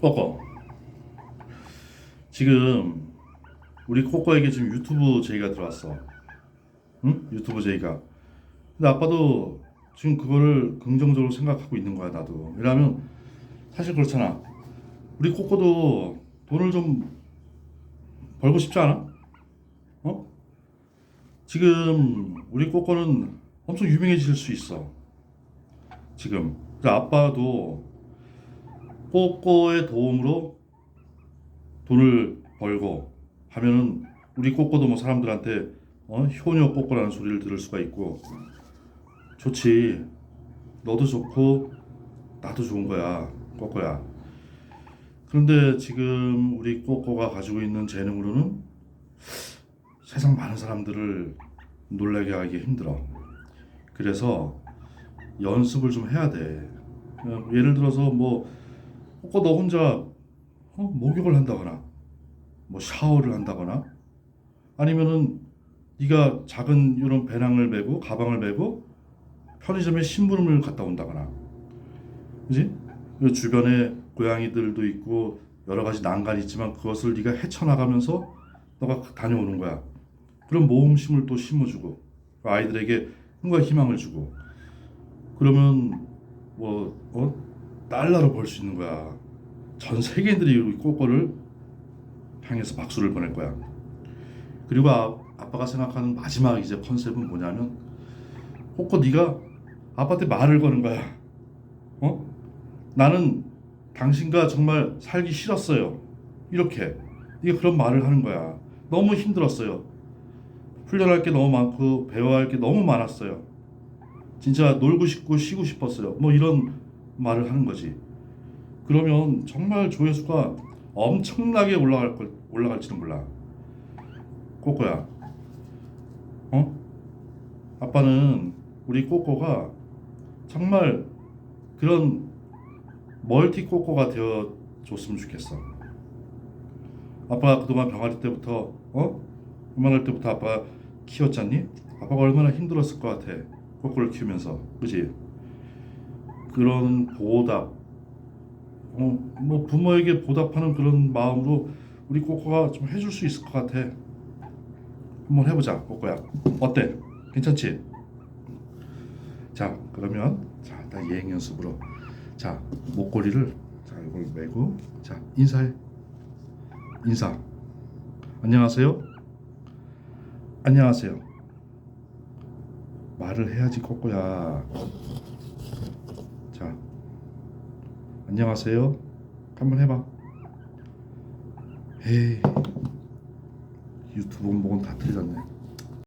꼬꼬 지금 우리 꼬꼬에게 지금 유튜브 제의가 들어왔어. 응? 유튜브 제의가. 근데 아빠도 지금 그거를 긍정적으로 생각하고 있는 거야 나도. 왜냐하면 사실 그렇잖아. 우리 꼬꼬도 돈을 좀 벌고 싶지 않아? 어? 지금 우리 꼬꼬는 엄청 유명해질 수 있어. 지금. 근데 아빠도 꼬꼬의 도움으로 돈을 벌고 하면은 우리 꼬꼬도 뭐 사람들한테 어? 효녀 꼬꼬라는 소리를 들을 수가 있고. 좋지. 너도 좋고 나도 좋은 거야 꼬꼬야. 그런데 지금 우리 꼬꼬가 가지고 있는 재능으로는 세상 많은 사람들을 놀라게 하기 힘들어. 그래서 연습을 좀 해야 돼. 어, 예를 들어서 뭐 꼬꼬 너 혼자 어? 목욕을 한다거나 뭐 샤워를 한다거나 아니면은 네가 작은 이런 배낭을 메고 가방을 메고 편의점에 심부름을 갔다 온다거나 그지? 그 주변에 고양이들도 있고 여러 가지 난간이 있지만 그것을 네가 헤쳐나가면서 너가 다녀오는 거야 그런 모험심을 또 심어주고 그 아이들에게 꿈과 희망을 주고 그러면 뭐 어? 달러로 벌 수 있는 거야 전 세계인들이 꼬꼬를 향해서 박수를 보낼 거야. 그리고 아, 아빠가 생각하는 마지막 이제 컨셉은 뭐냐면 꼬꼬 네가 아빠한테 말을 거는 거야. 어? 나는 당신과 정말 살기 싫었어요. 이렇게 네가 그런 말을 하는 거야. 너무 힘들었어요. 훈련할 게 너무 많고 배워야 할 게 너무 많았어요. 진짜 놀고 싶고 쉬고 싶었어요. 뭐 이런 말을 하는 거지. 그러면 정말 조회수가 엄청나게 올라갈 걸 올라갈지도 몰라. 꼬꼬야. 어? 아빠는 우리 꼬꼬가 정말 그런 멀티 꼬꼬가 되어 줬으면 좋겠어. 아빠가 그동안 병아리 때부터 어? 그만할 때부터 아빠 키웠잖니? 아빠가 얼마나 힘들었을 것 같아. 꼬꼬를 키우면서. 그지? 그런 보답 어, 뭐 부모에게 보답하는 그런 마음으로 우리 꼬꼬가 좀 해줄 수 있을 것 같아. 한번 해보자, 꼬꼬야. 어때? 괜찮지? 자, 그러면 자, 일단 예행 연습으로 자 목걸이를 자 이걸 메고 자 인사해. 인사. 안녕하세요. 안녕하세요. 말을 해야지 꼬꼬야. 자. 안녕하세요. 한번 해봐. 에이 유튜브 목은 다 틀렸네.